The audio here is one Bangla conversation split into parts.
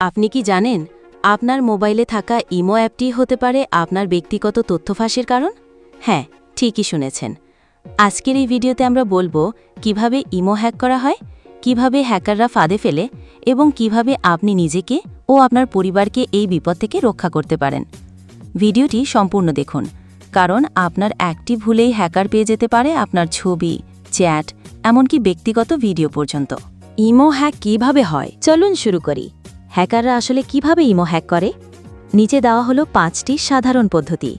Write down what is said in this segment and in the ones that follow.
আপনি কি জানেন, আপনার মোবাইলে থাকা ইমো অ্যাপটি হতে পারে আপনার ব্যক্তিগত তথ্য ফাঁসের কারণ? হ্যাঁ ঠিকই শুনেছেন। আজকের এই ভিডিওতে আমরা বলব, কীভাবে ইমো হ্যাক করা হয়, কীভাবে হ্যাকাররা ফাঁদে ফেলে এবং কীভাবে আপনি নিজেকে ও আপনার পরিবারকে এই বিপদ থেকে রক্ষা করতে পারেন। ভিডিওটি সম্পূর্ণ দেখুন, কারণ আপনার একটি ভুলেই হ্যাকার পেয়ে যেতে পারে আপনার ছবি, চ্যাট, এমনকি ব্যক্তিগত ভিডিও পর্যন্ত। ইমো হ্যাক কীভাবে হয়? চলুন শুরু করি। হ্যাকাররা আসলে কীভাবে ইমো হ্যাক করে? নিচে দেওয়া হলো পাঁচটি সাধারণ পদ্ধতি।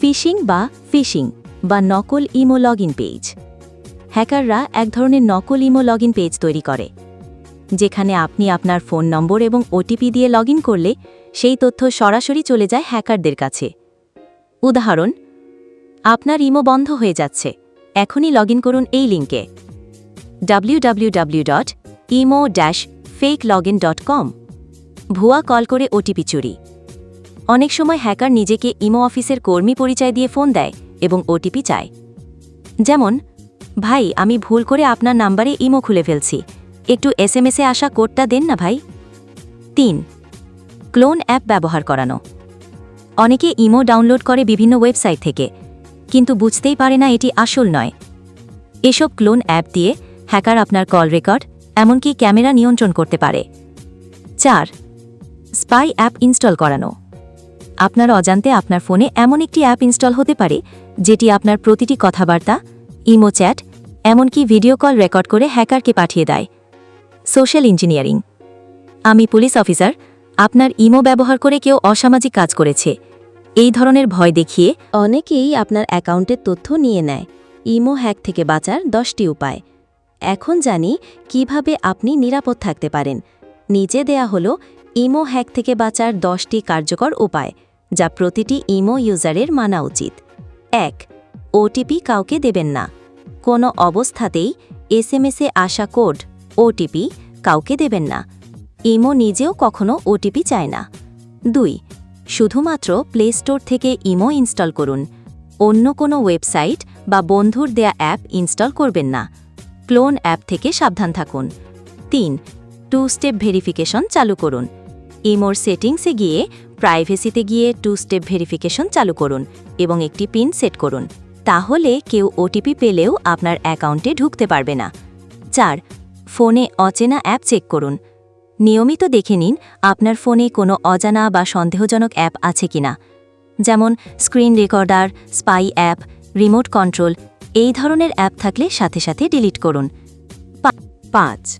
ফিশিং বা ফিশিং, বা নকল ইমো লগইন পেজ। হ্যাকাররা এক ধরনের নকল ইমো লগইন পেজ তৈরি করে, যেখানে আপনি আপনার ফোন নম্বর এবং ওটিপি দিয়ে লগইন করলে সেই তথ্য সরাসরি চলে যায় হ্যাকারদের কাছে। উদাহরণ, আপনার ইমো বন্ধ হয়ে যাচ্ছে, এখনই লগইন করুন এই লিঙ্কে www.imo-fakelogin.com ভুয়া কল করে ওটিপি চুরি। অনেক সময় হ্যাকার নিজেকে ইমো অফিসের কর্মী পরিচয় দিয়ে ফোন দেয় এবং ওটিপি চায়। যেমন, ভাই, আমি ভুল করে আপনার নাম্বারে ইমো খুলে ফেলছি। একটু এসএমএসে আসা কোডটা দেন না ভাই? তিন, ক্লোন অ্যাপ ব্যবহার করানো। অনেকে ইমো ডাউনলোড করে বিভিন্ন ওয়েবসাইট থেকে, কিন্তু বুঝতেই পারে না এটি আসল নয়। এসব ক্লোন অ্যাপ দিয়ে হ্যাকার আপনার কল রেকর্ড, এমনকি ক্যামেরা নিয়ন্ত্রণ করতে পারে। চার স্পাই অ্যাপ ইনস্টল করানো। আপনার অজান্তে আপনার ফোনে এমন একটি অ্যাপ ইনস্টল হতে পারে, যেটি আপনার প্রতিটি কথাবার্তা, ইমো চ্যাট, এমনকি ভিডিও কল রেকর্ড করে হ্যাকারকে পাঠিয়ে দেয়। Social engineering. আমি পুলিশ অফিসার, আপনার ইমো ব্যবহার করে কেউ অসামাজিক কাজ করেছে। এই ধরনের ভয় দেখিয়ে অনেকেই আপনার অ্যাকাউন্টের তথ্য নিয়ে নেয়। ইমো হ্যাক থেকে বাঁচার দশটি উপায়। এখন জানি কীভাবে আপনি নিরাপদ থাকতে পারেন। নিচে দেয়া হলো ইমো হ্যাক থেকে বাঁচার দশটি কার্যকর উপায়, যা প্রতিটি ইমো ইউজারের মানা উচিত। এক, ওটিপি কাউকে দেবেন না। কোনো অবস্থাতেই এসএমএসে আসা কোড, ওটিপি, কাউকে দেবেন না। ইমো নিজেও কখনো ওটিপি চায় না। দুই, শুধুমাত্র প্লে স্টোর থেকে ইমো ইনস্টল করুন। অন্য কোনো ওয়েবসাইট বা বন্ধুর দেয়া অ্যাপ ইনস্টল করবেন না। ক্লোন অ্যাপ থেকে সাবধান থাকুন। তিন টু স্টেপ ভেরিফিকেশন চালু করুন। ইমোর সেটিংসে গিয়ে প্রাইভেসিতে গিয়ে টু স্টেপ ভেরিফিকেশন চালু করুন এবং একটি পিন সেট করুন। তাহলে কেউ ওটিপি পেলেও আপনার অ্যাকাউন্টে ঢুকতে পারবে না। চার, ফোনে অচেনা অ্যাপ চেক করুন। নিয়মিত দেখে নিন আপনার ফোনে কোনো অজানা বা সন্দেহজনক অ্যাপ আছে কিনা। যেমন screen recorder, spy app, remote control, এই ধরনের অ্যাপ থাকলে সাথে সাথে ডিলিট করুন। পাঁচ,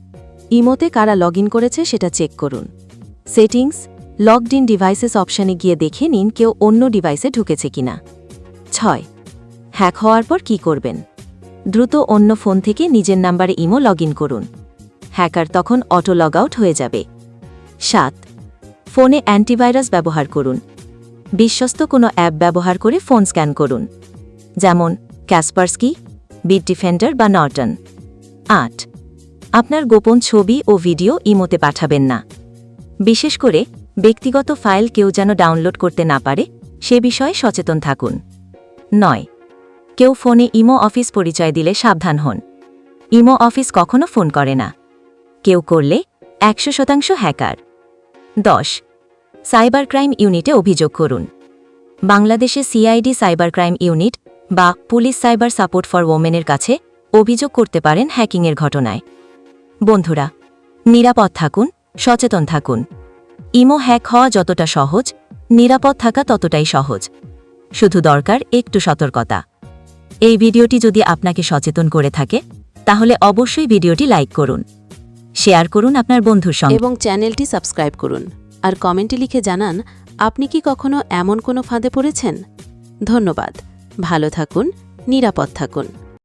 ইমোতে কারা লগ করেছে সেটা চেক করুন। সেটিংস লগড ইন ডিভাইসেস অপশানে গিয়ে দেখে নিন কেউ অন্য ডিভাইসে ঢুকেছে কিনা। ছয় হ্যাক হওয়ার পর কি করবেন? দ্রুত অন্য ফোন থেকে নিজের নাম্বারে ইমো লগ করুন। হ্যাকার তখন অটো লগ আউট হয়ে যাবে। সাত ফোনে অ্যান্টিভাইরাস ব্যবহার করুন। বিশ্বস্ত কোনো অ্যাপ ব্যবহার করে ফোন স্ক্যান করুন। যেমন ক্যাসপার্সকি বিট ডিফেন্ডার বা নর্টন আট, আপনার গোপন ছবি ও ভিডিও ইমোতে পাঠাবেন না। বিশেষ করে ব্যক্তিগত ফাইল কেউ যেন ডাউনলোড করতে না পারে, সে বিষয়ে সচেতন থাকুন। নয়, কেউ ফোনে ইমো অফিস পরিচয় দিলে সাবধান হন। ইমো অফিস কখনো ফোন করে না। কেউ করলে একশো শতাংশ হ্যাকার। দশ সাইবার ক্রাইম ইউনিটে অভিযোগ করুন। বাংলাদেশে সিআইডি সাইবার ক্রাইম ইউনিট বা পুলিশ সাইবার সাপোর্ট ফর ওমেনের কাছে অভিযোগ করতে পারেন হ্যাকিংয়ের ঘটনায়। বন্ধুরা, নিরাপদ থাকুন সচেতন থাকুন। ইমো হ্যাক হওয়া যতটা সহজ, নিরাপদ থাকা ততটাই সহজ। শুধু দরকার একটু সতর্কতা। এই ভিডিওটি যদি আপনাকে সচেতন করে থাকে, তাহলে অবশ্যই ভিডিওটি লাইক করুন। শেয়ার করুন আপনার বন্ধুর সঙ্গে। এবং চ্যানেলটি সাবস্ক্রাইব করুন। আর কমেন্টে লিখে জানান, আপনি কি কখনো এমন কোনো ফাঁদে পড়েছেন? ধন্যবাদ। ভালো থাকুন, নিরাপদ থাকুন।